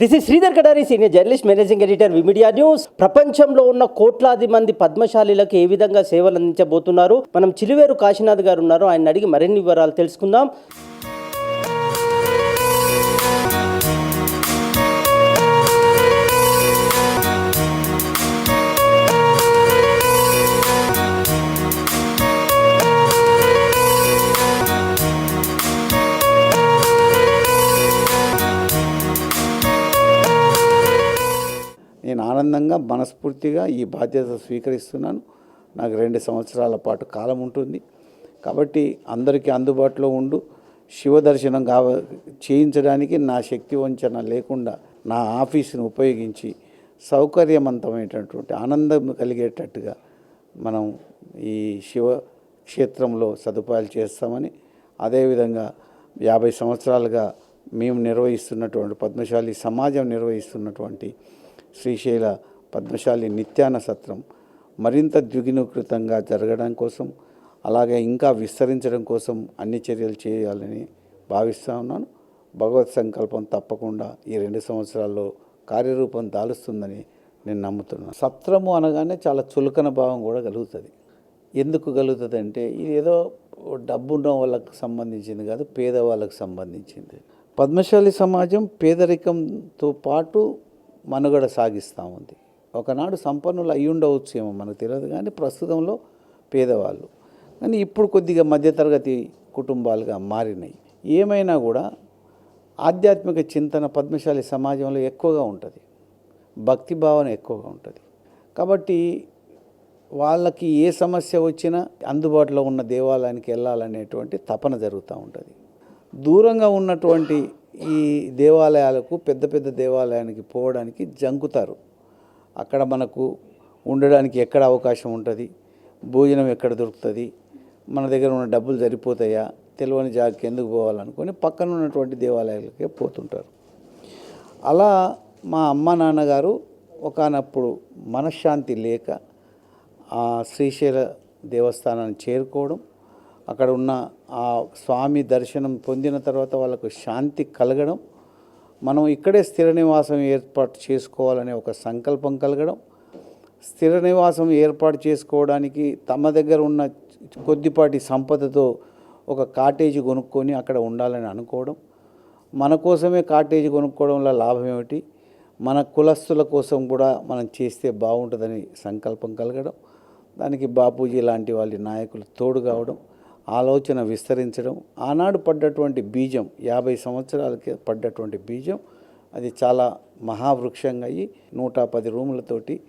This is Sridhar Kadari senior journalist managing editor V media news ప్రపంచంలో ఉన్న కోట్లాది మంది పద్మశాలీలకు ఏ విధంగా సేవలు అందించబోతున్నారు? మనం చిలువేరు కాశీనాథ్ గారు ఉన్నారు. ఆయన అడిగి మరిన్ని వివరాలు తెలుసుకుందాం. ఆనందంగా మనస్ఫూర్తిగా ఈ బాధ్యత స్వీకరిస్తున్నాను. నాకు రెండు సంవత్సరాల పాటు కాలం ఉంటుంది. కాబట్టి అందరికీ అందుబాటులో ఉండు. శివ దర్శనం కావ చేయించడానికి నా శక్తి వంచన లేకుండా నా ఆఫీసును ఉపయోగించి సౌకర్యవంతమైనటువంటి ఆనందం కలిగేటట్టుగా మనం ఈ శివ క్షేత్రంలో సదుపాయాలు చేస్తామని అదేవిధంగా యాభై సంవత్సరాలుగా మేము నిర్వహిస్తున్నటువంటి పద్మశాలి సమాజం నిర్వహిస్తున్నటువంటి శ్రీశైల పద్మశాలి నిత్యాన సత్రం మరింత ద్విగుణీకృతంగా జరగడం కోసం అలాగే ఇంకా విస్తరించడం కోసం అన్ని చర్యలు చేయాలని భావిస్తూ ఉన్నాను. భగవత్ సంకల్పం తప్పకుండా ఈ రెండు సంవత్సరాల్లో కార్యరూపం దాలుస్తుందని నేను నమ్ముతున్నాను. సత్రము అనగానే చాలా చులకన భావం కూడా కలుగుతుంది. ఎందుకు కలుగుతుంది అంటే ఇది ఏదో డబ్బున్న వాళ్ళకు సంబంధించింది కాదు పేదవాళ్ళకు సంబంధించింది. పద్మశాలి సమాజం పేదరికంతో పాటు మనుగడ సాగిస్తూ ఉంది. ఒకనాడు సంపన్నులు అయి ఏమో మనకు తెలియదు కానీ ప్రస్తుతంలో పేదవాళ్ళు. కానీ ఇప్పుడు కొద్దిగా మధ్యతరగతి కుటుంబాలుగా మారినాయి. ఏమైనా కూడా ఆధ్యాత్మిక చింతన పద్మశాలి సమాజంలో ఎక్కువగా ఉంటుంది. భక్తి భావన ఎక్కువగా ఉంటుంది. కాబట్టి వాళ్ళకి ఏ సమస్య వచ్చినా అందుబాటులో ఉన్న దేవాలయానికి వెళ్ళాలనేటువంటి తపన జరుగుతూ ఉంటుంది. దూరంగా ఉన్నటువంటి ఈ దేవాలయాలకు పెద్ద పెద్ద దేవాలయానికి పోవడానికి జంకుతారు. అక్కడ మనకు ఉండడానికి ఎక్కడ అవకాశం ఉంటుంది? భోజనం ఎక్కడ దొరుకుతుంది? మన దగ్గర ఉన్న డబ్బులు సరిపోతాయా? తెలియని జాగకి ఎందుకు పోవాలనుకొని పక్కన ఉన్నటువంటి దేవాలయాలకే పోతుంటారు. అలా మా అమ్మ నాన్నగారు ఒకనప్పుడు మనశ్శాంతి లేక ఆ శ్రీశైల దేవస్థానాన్ని చేరుకోవడం అక్కడ ఉన్న ఆ స్వామి దర్శనం పొందిన తర్వాత వాళ్ళకు శాంతి కలగడం మనం ఇక్కడే స్థిర నివాసం ఏర్పాటు చేసుకోవాలనే ఒక సంకల్పం కలగడం స్థిర నివాసం ఏర్పాటు చేసుకోవడానికి తమ దగ్గర ఉన్న కొద్దిపాటి సంపదతో ఒక కాటేజీ కొనుక్కొని అక్కడ ఉండాలని అనుకోవడం మన కోసమే కాటేజీ కొనుక్కోవడం వల్ల లాభం ఏమిటి మన కులస్తుల కోసం కూడా మనం చేస్తే బాగుంటుందని సంకల్పం కలగడం దానికి బాపూజీ లాంటి వాళ్ళ నాయకులు తోడు కావడం ఆలోచన విస్తరించడం. ఆనాడు పడ్డటువంటి బీజం యాభై సంవత్సరాలకి పడ్డటువంటి బీజం అది చాలా మహావృక్షంగా అయ్యి నూట పది రూములతోటి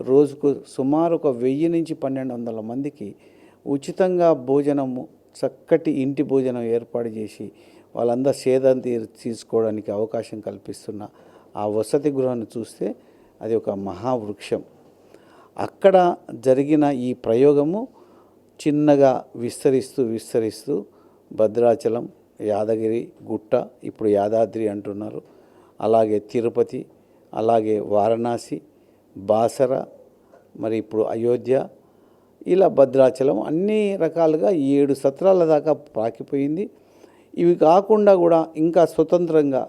రోజుకు సుమారు ఒక వెయ్యి నుంచి పన్నెండు వందల మందికి ఉచితంగా భోజనము చక్కటి ఇంటి భోజనం ఏర్పాటు చేసి వాళ్ళందరూ సేదం తీసుకోవడానికి అవకాశం కల్పిస్తున్న ఆ వసతి గృహాన్ని చూస్తే అది ఒక మహావృక్షం. అక్కడ జరిగిన ఈ ప్రయోగము చిన్నగా విస్తరిస్తూ విస్తరిస్తూ భద్రాచలం యాదగిరి గుట్ట ఇప్పుడు యాదాద్రి అంటున్నారు. అలాగే తిరుపతి అలాగే వారణాసి బాసర మరి ఇప్పుడు అయోధ్య ఇలా భద్రాచలం అన్ని రకాలుగా ఏడు సత్రాల దాకా పాకిపోయింది. ఇవి కాకుండా కూడా ఇంకా స్వతంత్రంగా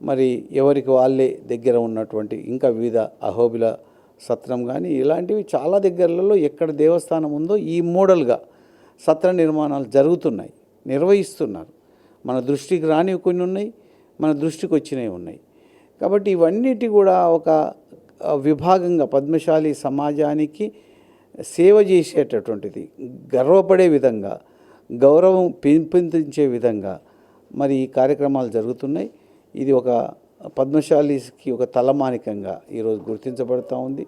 మరి ఎవరికి వాళ్ళే దగ్గర ఉన్నటువంటి ఇంకా వివిధ అహోబిల సత్రం కానీ ఇలాంటివి చాలా దగ్గరలలో ఎక్కడ దేవస్థానం ఉందో ఈ మోడల్గా సత్ర నిర్మాణాలు జరుగుతున్నాయి నిర్వహిస్తున్నారు. మన దృష్టికి రానివి కొన్ని ఉన్నాయి మన దృష్టికి వచ్చినవి ఉన్నాయి. కాబట్టి ఇవన్నిటి కూడా ఒక విభాగంగా పద్మశాలి సమాజానికి సేవ చేసేటటువంటిది గర్వపడే విధంగా గౌరవం పెంపొందించే విధంగా మరి ఈ కార్యక్రమాలు జరుగుతున్నాయి. ఇది ఒక పద్మశాలికి ఒక తలమానికంగా ఈరోజు గుర్తించబడుతూ ఉంది.